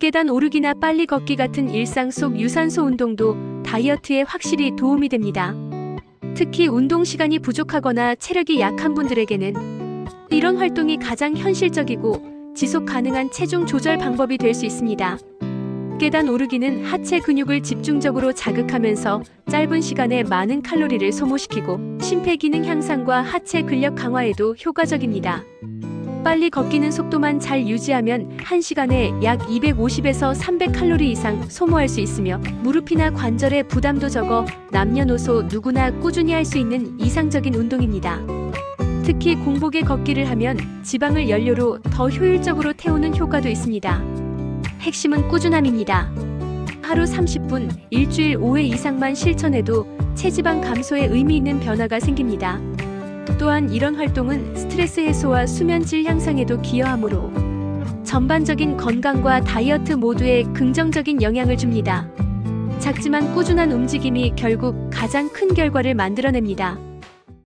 계단 오르기나 빨리 걷기 같은 일상 속 유산소 운동도 다이어트에 확실히 도움이 됩니다. 특히 운동 시간이 부족하거나 체력이 약한 분들에게는 이런 활동이 가장 현실적이고 지속 가능한 체중 조절 방법이 될 수 있습니다. 계단 오르기는 하체 근육을 집중적으로 자극하면서 짧은 시간에 많은 칼로리를 소모시키고 심폐기능 향상과 하체 근력 강화에도 효과적입니다. 빨리 걷기는 속도만 잘 유지하면 1시간에 약 250에서 300칼로리 이상 소모할 수 있으며 무릎이나 관절의 부담도 적어 남녀노소 누구나 꾸준히 할 수 있는 이상적인 운동입니다. 특히 공복에 걷기를 하면 지방을 연료로 더 효율적으로 태우는 효과도 있습니다. 핵심은 꾸준함입니다. 하루 30분, 일주일 5회 이상만 실천해도 체지방 감소에 의미 있는 변화가 생깁니다. 또한 이런 활동은 스트레스 해소와 수면 질 향상에도 기여하므로 전반적인 건강과 다이어트 모두에 긍정적인 영향을 줍니다. 작지만 꾸준한 움직임이 결국 가장 큰 결과를 만들어냅니다.